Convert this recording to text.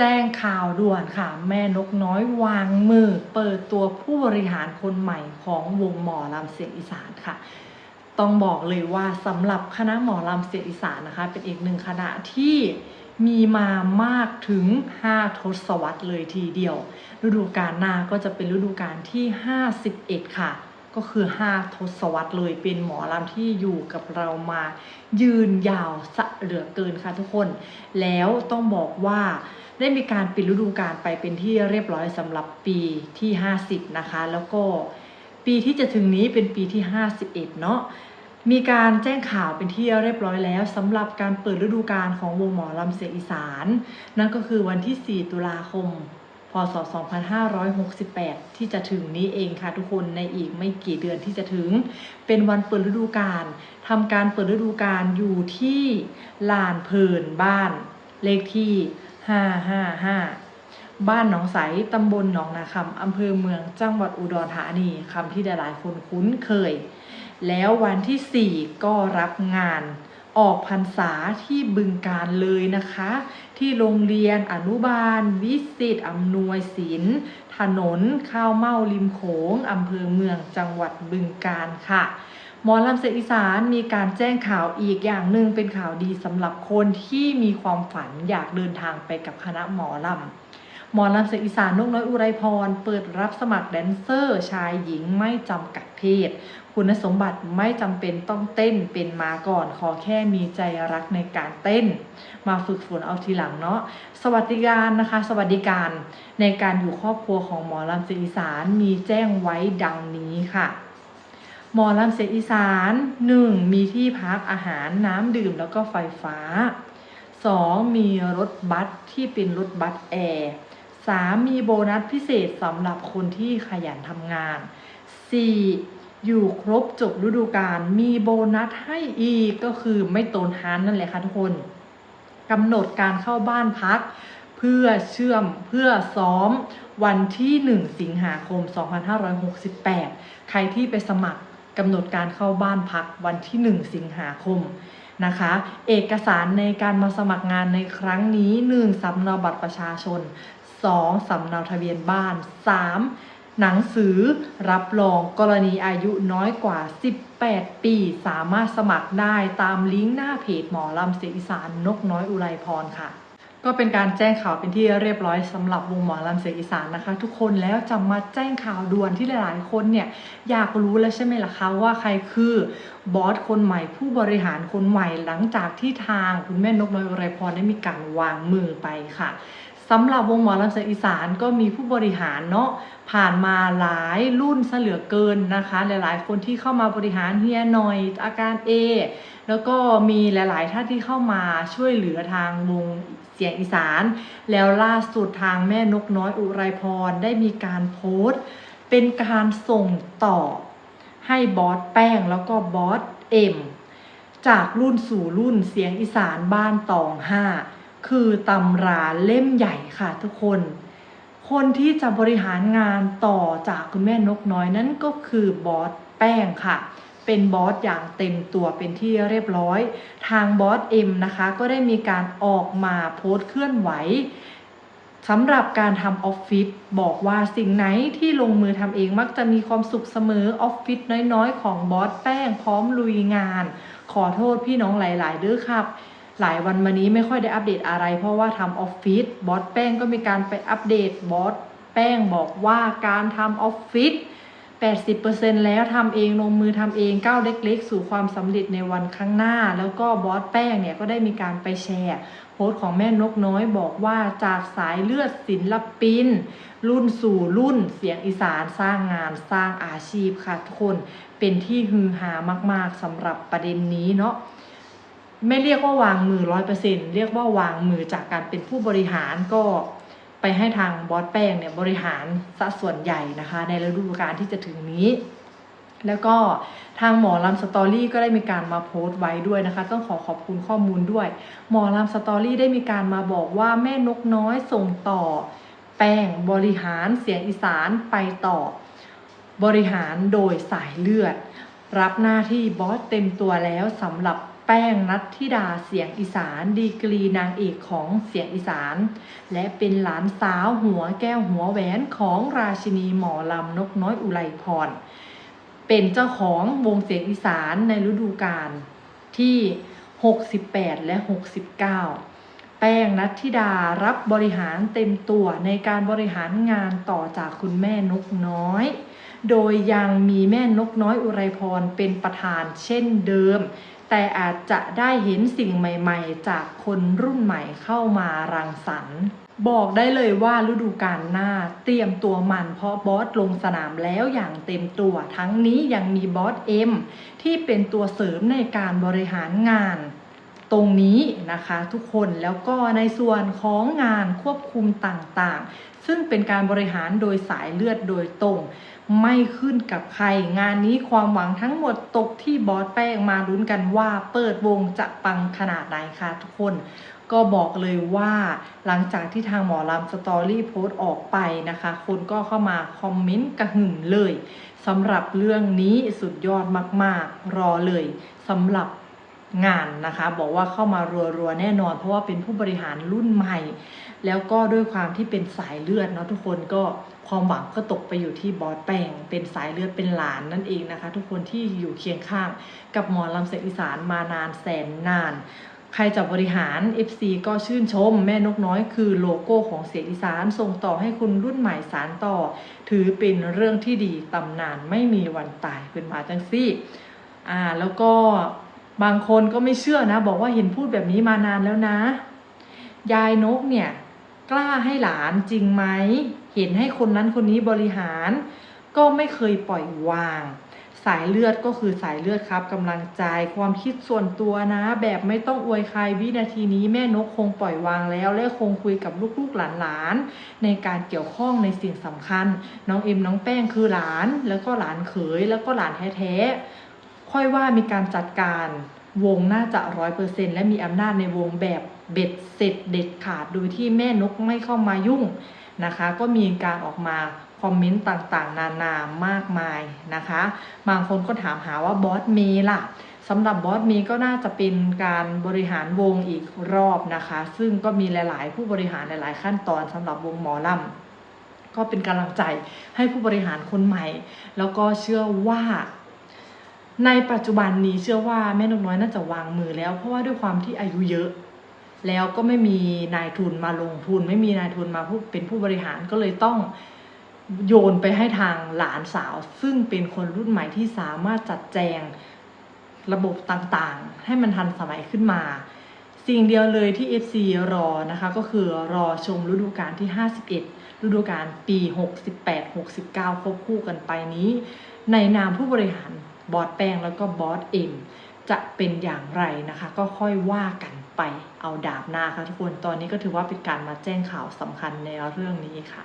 แจ้งข่าวด่วนค่ะ แม่นกน้อยวางมือ เปิดตัวผู้บริหารคนใหม่ของวงหมอลำเสียงอีสานค่ะ ต้องบอกเลยว่าสำหรับคณะหมอลำเสียงอีสานนะคะ เป็นอีกหนึ่งคณะที่มีมามากถึง 5 ทศวรรษเลยทีเดียว ฤดูกาลหน้าก็จะเป็นฤดูกาลที่ 51 ค่ะ ก็คือ 5 ทศวรรษเลยเป็นหมอลำที่อยู่กับเรามายืนยาวสะเหลือเกินค่ะทุกคน แล้วต้องบอกว่า ได้มีการปิดฤดูกาลไปเป็นที่เรียบร้อยสำหรับปีที่ 50 นะคะ แล้วก็ปีที่จะถึงนี้เป็นปีที่ 51 เนาะมีการแจ้งข่าวเป็นที่เรียบร้อยแล้วสำหรับการเปิดฤดูกาลของวงหมอลำเสียงอีสาน นั่นก็คือวันที่ 4 ตุลาคม พศ 2568 ที่จะถึงนี้เองค่ะทุกคนในอีกไม่กี่เดือนที่จะถึง เป็นวันเปิดฤดูกาลทำการเปิดฤดูกาลอยู่ที่ลานเพลินบ้านเลขที่ 555บ้านหนองใสตำบลหนองนาคำอำเภอเมืองจังหวัดอุดรธานีคำที่หลายๆคนคุ้นเคย แล้ววันที่4ก็รับงานออกพรรษาที่บึงการเลยนะคะ ที่โรงเรียนอนุบาล วิสิตอำนวยศิลป์ถนนข้าวเม่าริมโขงอำเภอเมืองจังหวัดบึงการค่ะ หมอลำเสียงอีสานมีการแจ้งข่าวอีกอย่างหนึ่งเป็นข่าวดีสำหรับคนที่มีความฝันอยากเดินทางไปกับคณะหมอลำหมอลำเสียงอีสานนกน้อยอุไรพร เปิดรับสมัครแดนเซอร์ ชายหญิงไม่จำกัดเพศ คุณสมบัติไม่จำเป็นต้องเต้นเป็นมาก่อน ขอแค่มีใจรักในการเต้น มาฝึกฝนเอาทีหลังเนาะสวัสดิการนะคะ สวัสดิการในการอยู่ครอบครัวของหมอลำเสียงอีสานมีแจ้งไว้ดังนี้ค่ะ มอลำเสียงอีสาน 1. มีที่พักอาหารน้ำดื่มแล้วก็ไฟฟ้า 2. มีรถบัสที่เป็นรถบัสแอร์ 3. มีโบนัสพิเศษสำหรับคนที่ขยันทำงาน 4. อยู่ครบจบฤดูกาลมีโบนัสให้อีกก็คือไม่โตนฮานนั่นแหละค่ะทุกคนกำหนดการเข้าบ้านพัก เพื่อเชื่อมเพื่อซ้อมวันที่ 1 สิงหาคม 2568 ใครที่ไปสมัคร กำหนดการเข้าบ้านพักวันที่ 1 สิงหาคมนะคะ เอกสารในการมาสมัครงานในครั้งนี้ 1. สำเนาบัตรประชาชน 2. สำเนาทะเบียนบ้าน 3. หนังสือรับรองกรณีอายุน้อยกว่า 18 ปี สามารถสมัครได้ตามลิงก์หน้าเพจหมอลำเสียงอีสานนกน้อยอุไรพรค่ะ ก็เป็นการแจ้งข่าวเป็นที่เรียบร้อยสำหรับวงหมอลำเสียงอีสานนะคะ ทุกคนแล้วจะมาแจ้งข่าวด่วนที่หลายๆคนเนี่ยอยากรู้แล้วใช่ไหมล่ะคะว่าใครคือบอสคนใหม่ผู้บริหารคนใหม่หลังจากที่ทางคุณแม่นกน้อยอุไรพรได้มีการวางมือไปค่ะ สำหรับวงหมอลำเสียงอีสานก็มีผู้บริหารเนาะผ่านมาหลายรุ่นซะเหลือเกินนะคะ หลายๆ คนที่เข้ามาบริหารเฮียหน่อยอาการ A แล้วก็มีหลาย ๆ ท่านที่เข้ามาช่วยเหลือทางวงเสียงอีสาน แล้วล่าสุดทางแม่นกน้อยอุไรพรได้มีการโพสต์ เป็นการส่งต่อให้บอสแป้งแล้วก็บอสเอ็มจากรุ่นสู่รุ่นเสียงอีสานบ้านตองห้า คือตำราเล่มใหญ่ค่ะทุกคน คนที่จะบริหารงานต่อจากคุณแม่นกน้อยนั่นก็คือบอสแป้งค่ะ เป็นบอสอย่างเต็มตัวเป็นที่เรียบร้อย ทางบอสเอ็มนะคะ ก็ได้มีการออกมาโพสต์เคลื่อนไหวสำหรับการทำออฟฟิศบอกว่าสิ่งไหนที่ลงมือทำเองมักจะมีความสุขเสมอออฟฟิศน้อยๆ ของบอสแป้งพร้อมลุยงาน ขอโทษพี่น้องหลาย ๆ เด้อครับ หลายวันมานี้ไม่ค่อยได้อัปเดตอะไร เพราะว่าทำออฟฟิศบอสแป้งก็มีการไปอัปเดตบอสแป้งบอกว่าการทำออฟฟิศ80%แล้วทำเองลงมือทำเองก้าวเล็กๆ สู่ความสำเร็จในวันข้างหน้า แล้วก็บอสแป้งเนี่ยก็ได้มีการไปแชร์โพสต์ของแม่นกน้อยบอกว่าจากสายเลือดศิลปิน รุ่นสู่รุ่นเสียงอีสานสร้างงานสร้างอาชีพค่ะทุกคนเป็นที่ฮือฮามากๆสำหรับประเด็นนี้เนาะ ไม่เรียกว่าวางมือร้อยเปอร์เซ็นเรียกว่าวางมือจากการเป็นผู้บริหารก็ไปให้ทางบอสแป้งเนี่ยบริหารสัดส่วนใหญ่นะคะ ในฤดูกาลที่จะถึงนี้ แล้วก็ทางหมอลำสตอรี่ก็ได้มีการมาโพสต์ไว้ด้วยนะคะ ต้องขอขอบคุณข้อมูลด้วย หมอลำสตอรี่ได้มีการมาบอกว่าแม่นกน้อยส่งต่อ แป้งบริหารเสียงอีสานไปต่อบริหารโดยสายเลือด รับหน้าที่บอสเต็มตัวแล้วสำหรับ แป้งนัทธิดาเสียงอีสานดีกรีนางเอกของเสียงอีสาน และเป็นหลานสาวหัวแก้วหัวแหวนของราชินีหมอลำนกน้อยอุไรพร เป็นเจ้าของวงเสียงอีสานในฤดูกาลที่ 68 และ 69 แป้งนัทธิดารับบริหารเต็มตัวในการบริหารงานต่อจากคุณแม่นกน้อยโดยยังมีแม่นกน้อยอุไรพรเป็นประธานเช่นเดิม แต่อาจจะได้เห็นสิ่งใหม่ๆ จากคนรุ่นใหม่เข้ามารังสรรค์ บอกได้เลยว่าฤดูกาลหน้าเตรียมตัวมันเพราะบอสลงสนามแล้วอย่างเต็มตัว ทั้งนี้ยังมีบอสเอ็มที่เป็นตัวเสริมในการบริหารงาน ตรงนี้นะคะทุกคนแล้วก็ในส่วนของงานควบคุมต่างๆ ซึ่งเป็นการบริหารโดยสายเลือดโดยตรง ไม่ขึ้นกับใคร งานนี้ความหวังทั้งหมดตกที่บอสแป้งมาลุ้นกันว่าเปิดวงจะปังขนาดไหนคะทุกคน ก็บอกเลยว่าหลังจากที่ทางหมอลำสตอรี่โพสต์ออกไปนะคะ คนก็เข้ามาคอมเมนต์กระหึ่มเลยสำหรับเรื่องนี้สุดยอดมากๆ รอเลยสำหรับ งานนะคะ บอกว่าเข้ามารัวๆแน่นอน เพราะว่าเป็นผู้บริหารรุ่นใหม่ แล้วก็ด้วยความที่เป็นสายเลือดเนาะทุกคนก็ความหวังก็ตกไปอยู่ที่บอสแปงเป็นสายเลือดเป็นหลานนั่นเองนะคะ ทุกคนที่อยู่เคียงข้างกับหมอลำเสียงอีสานมานานแสนนาน ใครจะบริหาร FC ก็ชื่นชม แม่นกน้อยคือโลโก้ของเสียงอีสานส่งต่อให้คุณรุ่นใหม่สารต่อ ถือเป็นเรื่องที่ดีตำนานไม่มีวันตายเป็นมาจังซี่อ่าแล้วก็ บางคนก็ไม่เชื่อนะ บอกว่าเห็นพูดแบบนี้มานานแล้วนะ ยายนกเนี่ย กล้าให้หลานจริงไหม เห็นให้คนนั้นคนนี้บริหาร ก็ไม่เคยปล่อยวาง สายเลือดก็คือสายเลือดครับกำลังใจความคิดส่วนตัวนะ แบบไม่ต้องอวยใครวินาทีนี้แม่นกคงปล่อยวางแล้ว และคงคุยกับลูกๆหลานๆ ในการเกี่ยวข้องในสิ่งสำคัญ น้องเอ็มน้องแป้งคือหลาน แล้วก็หลานเขยแล้วก็หลานแท้ๆ ค่อยว่ามีการจัดการวงน่าจะร้อยเปอร์เซ็นและมีอำนาจในวงแบบเบ็ดเสร็จเด็ดขาดโดยที่แม่นกไม่เข้ามายุ่งนะคะ ก็มีการออกมาคอมเมนต์ต่างๆ นานามากมายนะคะ บางคนก็ถามหาว่าบอสเมย์ล่ะสำหรับบอสเมย์ก็น่าจะเป็นการบริหารวงอีกรอบนะคะ ซึ่งก็มีหลาย ๆ ผู้บริหารหลาย ๆ ขั้นตอนสำหรับวงหมอลำก็เป็นกำลังใจให้ผู้บริหารคนใหม่ แล้วก็เชื่อว่า ในปัจจุบันนี้เชื่อว่าแม่นกน้อยน่าจะวางมือแล้ว เพราะว่าด้วยความที่อายุเยอะ แล้วก็ไม่มีนายทุนมาลงทุน ไม่มีนายทุนมาผู้เป็นผู้บริหารก็เลยต้องโยนไปให้ทางหลานสาว ซึ่งเป็นคนรุ่นใหม่ที่สามารถจัดแจงระบบต่างๆ ให้มันทันสมัยขึ้นมา สิ่งเดียวเลยที่ FC รอนะคะก็คือรอชมฤดูกาลที่ 51 ฤดูกาลปี 68 69ควบคู่กันไปนี้ ในนามผู้บริหาร บอสแป้งแล้วก็บอสเอ็มจะเป็นอย่างไรนะคะ ก็ค่อยว่ากันไปเอาดาบหน้าค่ะทุกคนตอนนี้ก็ถือว่าเป็นการมาแจ้งข่าวสำคัญในเรื่องนี้ค่ะ